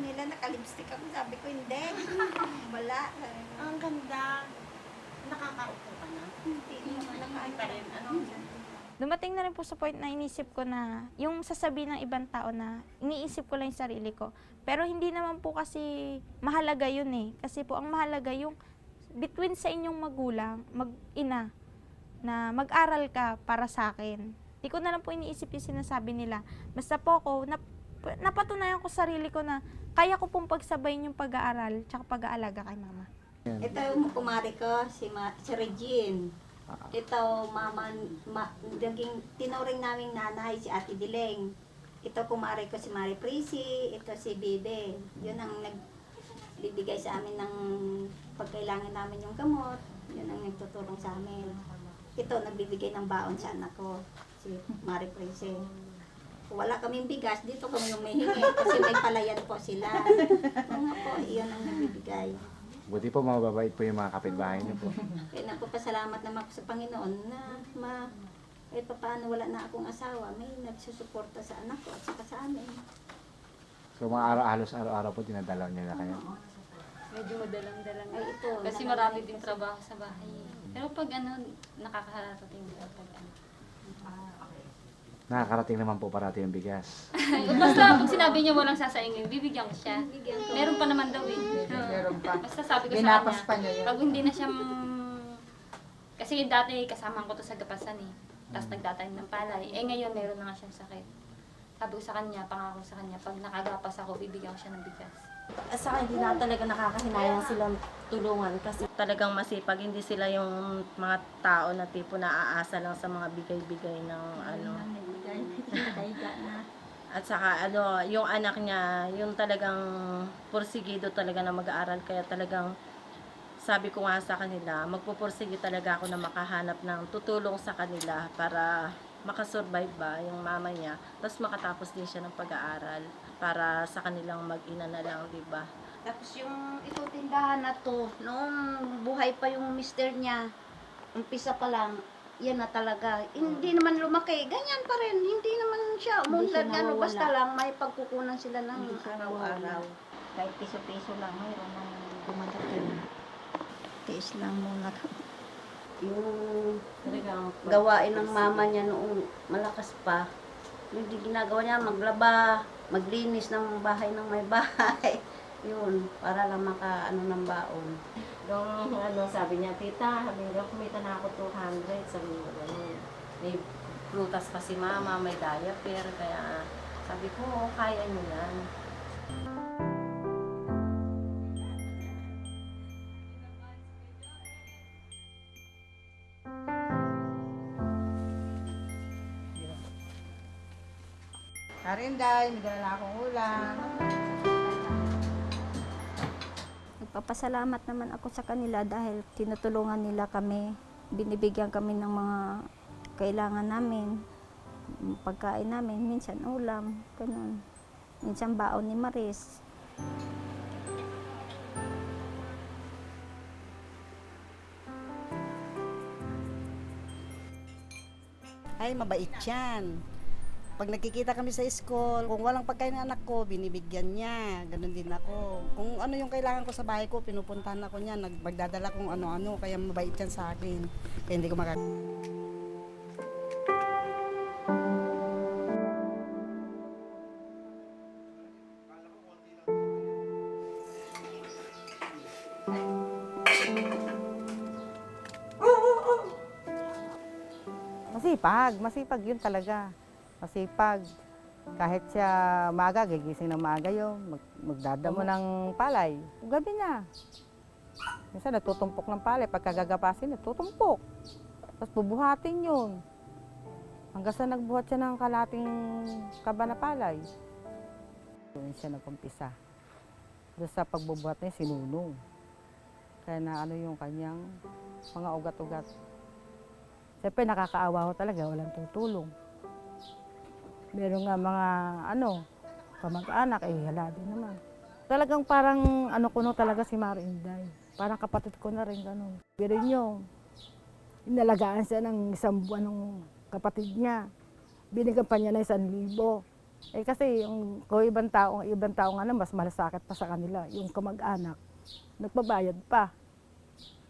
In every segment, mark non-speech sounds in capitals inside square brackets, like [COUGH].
nila, nakalipstick ako. Sabi ko, hindi. [LAUGHS] Wala. Sabi ko, Ang ganda. Nakakaupo ka na. Hindi naman nakain pa rin, ano? Dumating na rin po sa point na inisip ko na yung sasabihin ng ibang tao na iniisip ko lang yung sarili ko. Pero hindi naman po kasi mahalaga yun eh. Kasi po ang mahalaga yung between sa inyong magulang, mag-ina, na mag-aral ka para sa akin. Di ko na lang po iniisip yung sinasabi nila. Basta po ako, nap- napatunayan ko sa sarili ko na kaya ko pong pagsabayin yung pag-aaral tsaka pag-aalaga kay mama. Ito yung kumari ko, si, Ma, si Regine. Ito, mama, ma, naging tinuring naming nanay, si Ate Dileng. Ito kumari ko si Mari Prisi, ito si Bibe. Yun ang nagbibigay sa amin ng pagkailangan namin yung gamot. Yun ang nagtutulong sa amin. Ito, nagbibigay ng baon sa anak ko, si Mari Prisi. Kung wala kaming bigas, dito kami humihingi kasi may palayan po sila. Mga po, iyon ang nagbibigay. Buti po mababait po yung mga kapitbahay niyo po. Kaya nagpapasalamat naman ako sa Panginoon na ma pa paano wala na akong asawa, may nagsusuporta sa anak ko at saka sa amin. So mga araw, halos araw-araw po dinadalaw niya na kayo. Medyo madalang-dalang. Ay ito. Kasi marami din trabaho sa bahay. Pero pag ano, nakakarating din pag ano. Nakakarating naman po parati yung bigas. [LAUGHS] Basta pag sinabi niya walang sasaingin, bibigyan ko siya. Meron pa naman daw eh. Meron pa. Basta sabi ko sa Binapas kanya, pa niya yun. pag hindi na siya, mm, kasi dati kasama ko to sa gapasan eh. Tapos nagtatanim ng palay. Eh ngayon meron na nga siyang sakit. Sabi ko sa kanya, pangako sa kanya, pag nakagapas ako, bibigyan ko siya ng bigas. sa akin, hindi na talaga nakakahinayang silang tulungan kasi talagang masipag. Hindi sila yung mga tao na tipo na aasa lang sa mga bigay-bigay ng ano. At saka ano, yung anak niya, yung talagang porsigido talaga na mag-aaral. Kaya talagang sabi ko nga sa kanila, magpupursige talaga ako na makahanap ng tutulong sa kanila para makasurvive ba yung mama niya. Tapos makatapos din siya ng pag-aaral para sa kanilang mag-ina na lang, di ba? Tapos yung ito tindahan na to, noong buhay pa yung mister niya, umpisa pa lang, yan na talaga. Hindi naman lumaki, ganyan pa rin. Hindi naman siya umunlad ano, basta lang may pagkukunan sila ng Hindi siya araw-araw. Kahit piso-piso lang, mayroon nang dumadating. Tiis lang muna. Yung gawain ng mama niya noong malakas pa, yung di ginagawa niya, maglaba, maglinis ng bahay ng may bahay. [LAUGHS] Yun, para lang maka ano ng baon. Nung ano, sabi niya, tita, sabi niya, kumita na ako 200. Sabi niya, ganun. May prutas pa si mama, may diaper, kaya sabi ko, "Oo, kaya niyo yan. Karinday, may dala na akong ulam. Nagpapasalamat naman ako sa kanila dahil tinutulungan nila kami. Binibigyan kami ng mga kailangan namin. Pagkain namin, minsan ulam, ganun. Minsan baon ni Maris. Ay, mabait yan. Pag nagkikita kami sa school, kung walang pagkain ng anak ko, binibigyan niya. Ganon din ako. Kung ano yung kailangan ko sa bahay ko, pinupuntahan ako niya. Nag- Magdadala kung ano-ano, kaya mabait yan sa akin. Kaya hindi ko maka... Masipag, masipag yun talaga. Masipag. Kahit siya maaga, gigising ng maaga yun, mag, magdadamo ng palay. Gabi na. Minsan natutumpok ng palay, pagkagagapasin, natutumpok. Tapos bubuhatin yun. Hanggang sa nagbuhat siya ng kalating kaba na palay. Doon siya nagkumpisa. Doon sa pagbubuhat niya, sinunong. Kaya na ano yung kanyang mga ugat-ugat. Siyempre nakakaawa ko talaga, walang tutulong. Meron nga mga ano, kamag-anak, eh hala naman. Talagang parang ano ko no talaga si Mari Inday. Parang kapatid ko na rin ganun. Pero nyo, inalagaan siya ng isang buwan ng kapatid niya. Binigyan pa niya na isang libo. Eh kasi yung kung ibang tao, ibang tao nga na mas malasakit pa sa kanila, yung kamag-anak, nagbabayad pa.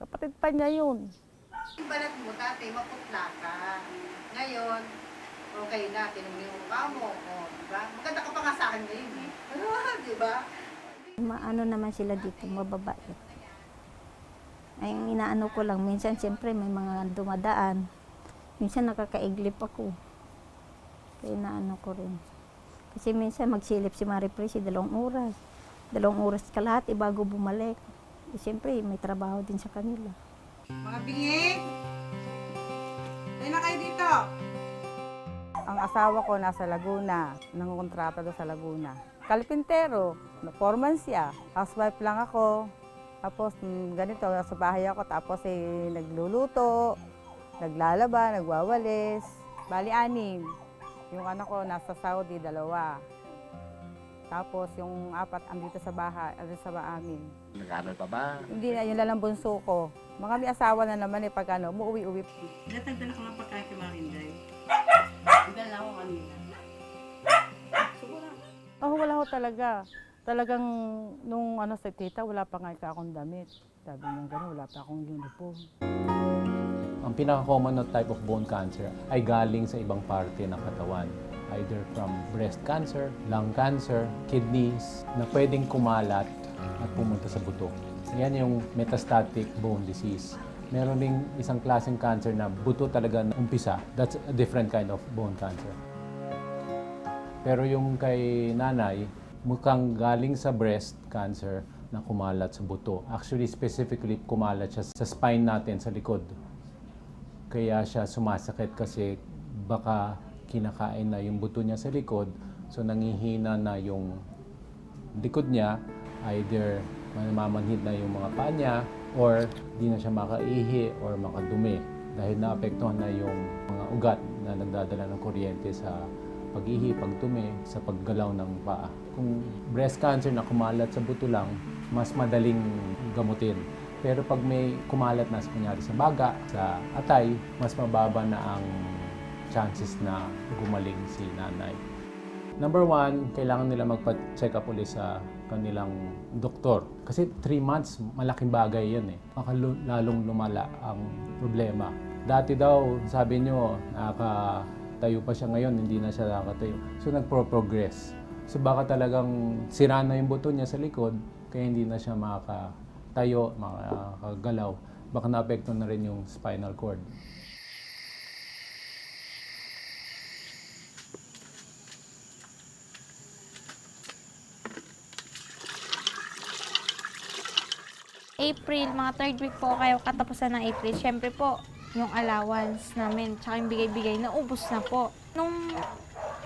Kapatid pa niya yun. Yung balat mo, dati maputla ka. Ngayon, okay na, tinumi yung mukha mo. O, diba? Maganda ka pa nga sa akin ngayon eh. Ano, [LAUGHS] diba? Maano naman sila dito, mababait. Ay, ang inaano ko lang, minsan siyempre may mga dumadaan. Minsan nakakaiglip ako. Kaya inaano ko rin. Kasi minsan magsilip si Marie Presi dalawang oras. Dalawang oras kalahati bago bumalik. Eh, siyempre, may trabaho din sa kanila. Mga bingit! Tayo na kayo dito! Ang asawa ko nasa Laguna, nangungontrata doon sa Laguna. Kalpintero, foreman siya. Housewife lang ako. Tapos mm, ganito, sa bahay ako. Tapos eh, nagluluto, naglalaba, nagwawalis. Bali, anim. Yung anak ko nasa Saudi, dalawa. Tapos yung apat andito sa bahay, andito sa amin. Nag-aaral pa ba? Hindi na, yun lang ang bunso ko. Mga may asawa na naman eh, pag ano, umuwi-uwi. Natagdala ko lang pagkain Dala ko kanina. Oh, wala ko talaga. Talagang nung ano sa tita, wala pa nga akong damit. Sabi niya gano'n, wala pa akong uniform. Ang pinaka-common na type of bone cancer ay galing sa ibang parte ng katawan. Either from breast cancer, lung cancer, kidneys, na pwedeng kumalat at pumunta sa buto. Yan yung metastatic bone disease. Meron ding isang klaseng cancer na buto talaga na umpisa. That's a different kind of bone cancer. Pero yung kay nanay, mukhang galing sa breast cancer na kumalat sa buto. Actually, specifically, kumalat siya sa spine natin, sa likod. Kaya siya sumasakit kasi baka kinakain na yung buto niya sa likod. So, nangihina na yung likod niya. Either namamanhid na yung mga paa niya or di na siya makaihi or makadumi dahil naapektuhan na yung mga ugat na nagdadala ng kuryente sa pag-ihi, pagtumi, sa paggalaw ng paa. Kung breast cancer na kumalat sa buto lang, mas madaling gamutin. Pero pag may kumalat na kunyari sa baga, sa atay, mas mababa na ang chances na gumaling si nanay. Number one, kailangan nila magpa-check up ulit sa kanilang doktor. Kasi 3 months, malaking bagay yan eh. Baka lalong lumala ang problema. Dati daw, sabi nyo, nakatayo pa siya ngayon, hindi na siya nakatayo. So nagpro-progress. So baka talagang sira na yung buto niya sa likod, kaya hindi na siya makatayo, makagalaw. Baka naapekto na rin yung spinal cord. April, mga third week po kayo katapusan ng April. Siyempre po, yung allowance namin, tsaka yung bigay-bigay, naubos na po. Nung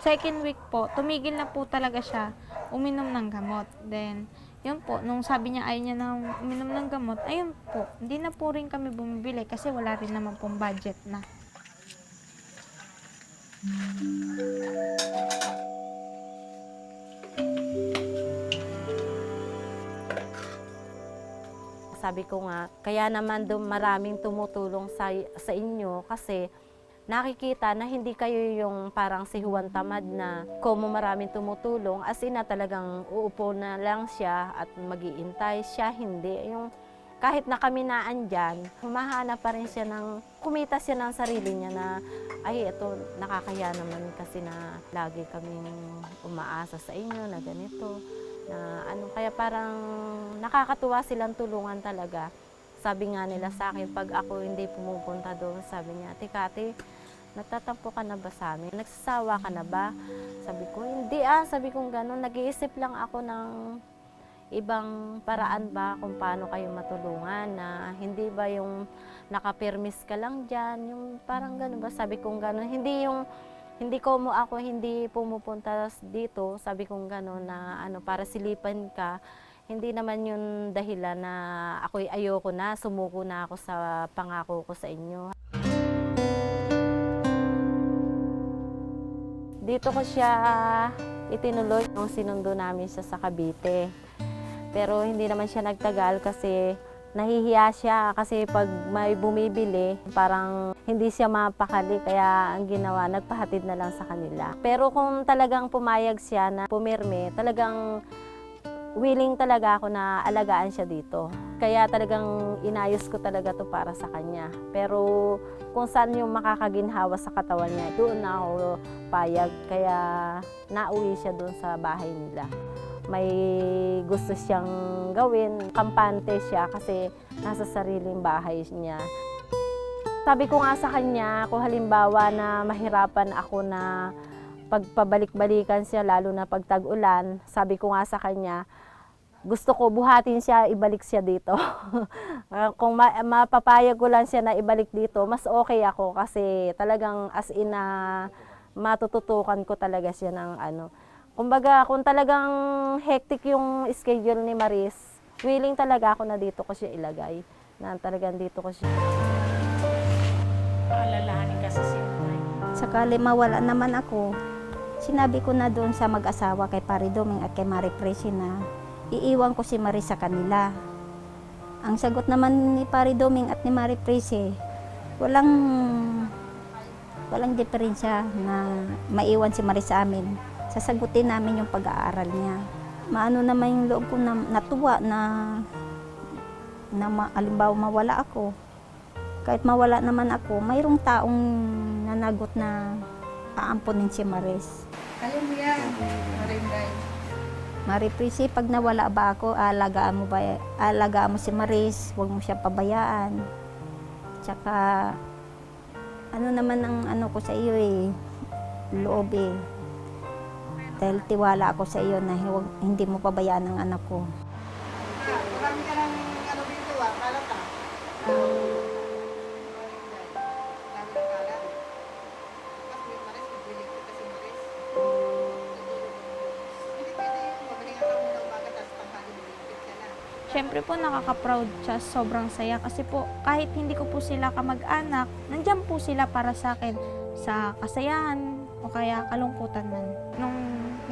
second week po, tumigil na po talaga siya uminom ng gamot. Then, yun po, nung sabi niya ayaw niya na uminom ng gamot, ayun po, hindi na po rin kami bumibili kasi wala rin naman pong budget na. Sabi ko nga, kaya naman dum maraming tumutulong sa, sa inyo kasi nakikita na hindi kayo yung parang si Juan Tamad na kung maraming tumutulong, as in na talagang uupo na lang siya at magiintay siya, hindi. Yung kahit na kami na andyan, humahanap pa rin siya ng, kumita siya ng sarili niya na, ay, ito, nakakaya naman kasi na lagi kaming umaasa sa inyo na ganito na ano kaya parang nakakatuwa silang tulungan talaga. Sabi nga nila sa akin pag ako hindi pumupunta doon, sabi niya, "Tikati, nagtatampo ka na ba sa amin? Nagsasawa ka na ba?" Sabi ko, "Hindi ah." Sabi ko gano'n, nag-iisip lang ako ng ibang paraan ba kung paano kayo matulungan na hindi ba yung nakapirmis ka lang dyan, yung parang gano'n ba? Sabi ko gano'n, hindi yung hindi ko mo ako hindi pumupunta dito, sabi kong gano'n na ano para silipan ka. Hindi naman yun dahilan na ako'y ayoko na, sumuko na ako sa pangako ko sa inyo. Dito ko siya itinuloy nung sinundo namin siya sa Cavite. Pero hindi naman siya nagtagal kasi nahihiya siya kasi pag may bumibili, parang hindi siya mapakali kaya ang ginawa, nagpahatid na lang sa kanila. Pero kung talagang pumayag siya na pumirme, talagang willing talaga ako na alagaan siya dito. Kaya talagang inayos ko talaga to para sa kanya. Pero kung saan yung makakaginhawa sa katawan niya, doon na ako payag. Kaya nauwi siya doon sa bahay nila may gusto siyang gawin. Kampante siya kasi nasa sariling bahay niya. Sabi ko nga sa kanya, kung halimbawa na mahirapan ako na pagpabalik-balikan siya, lalo na pag tag-ulan, sabi ko nga sa kanya, gusto ko buhatin siya, ibalik siya dito. [LAUGHS] Ah, kung ma- mapapayag ko lang siya na ibalik dito, mas okay ako kasi talagang as in na matututukan ko talaga siya ng ano. Kumbaga, kung talagang hectic yung schedule ni Maris, willing talaga ako na dito ko siya ilagay. Na talagang dito ko siya. Alalahanin kasi siya. Sakali mawala naman ako, sinabi ko na doon sa mag-asawa kay Pari Doming at kay Mari Presi na iiwan ko si Marie sa kanila. Ang sagot naman ni Pari Doming at ni Mari Presi, walang walang diferensya na maiwan si Marie sa amin. Sasagutin namin yung pag-aaral niya. Maano naman yung loob ko na natuwa na na ma, alimbawa mawala ako. Kahit mawala naman ako, mayroong taong nanagot na aampunin si Maris. Kaya mo yan, Marinday. Mari Prisi, pag nawala ba ako, alagaan mo ba, alagaan mo si Maris, huwag mo siya pabayaan. Tsaka, ano naman ang ano ko sa iyo eh, loob eh. Dahil tiwala ako sa iyo na huwag, hindi mo pabayaan ang anak ko. Marami ka ng ano dito ah, kalat ah. Siyempre po nakaka-proud siya, sobrang saya. Kasi po kahit hindi ko po sila kamag-anak, nandyan po sila para sa akin sa kasayahan o kaya kalungkutan man. Nung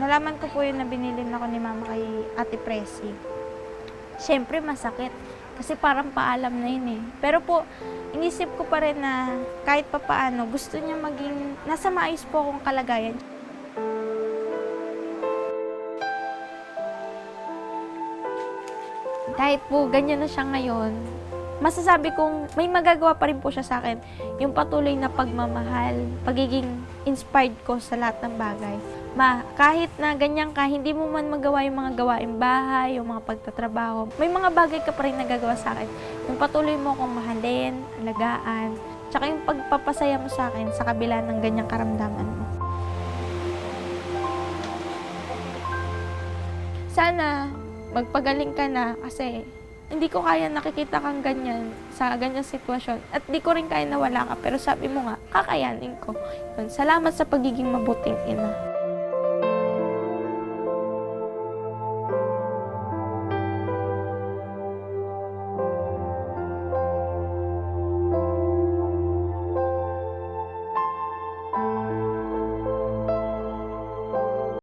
nalaman ko po yun na binilin ako ni mama kay Ate Presi, siyempre masakit kasi parang paalam na yun eh. Pero po, inisip ko pa rin na kahit pa paano, gusto niya maging, nasa maayos po akong kalagayan. kahit po ganyan na siya ngayon, masasabi kong may magagawa pa rin po siya sa akin. Yung patuloy na pagmamahal, pagiging inspired ko sa lahat ng bagay. Ma, kahit na ganyan ka, hindi mo man magawa yung mga gawaing bahay, yung mga pagtatrabaho, may mga bagay ka pa rin nagagawa sa akin. Yung patuloy mo akong mahalin, alagaan, tsaka yung pagpapasaya mo sa akin sa kabila ng ganyang karamdaman mo. Sana magpagaling ka na kasi hindi ko kaya nakikita kang ganyan sa ganyang sitwasyon at di ko rin kaya na wala ka pero sabi mo nga kakayanin ko. Yun, salamat sa pagiging mabuting ina.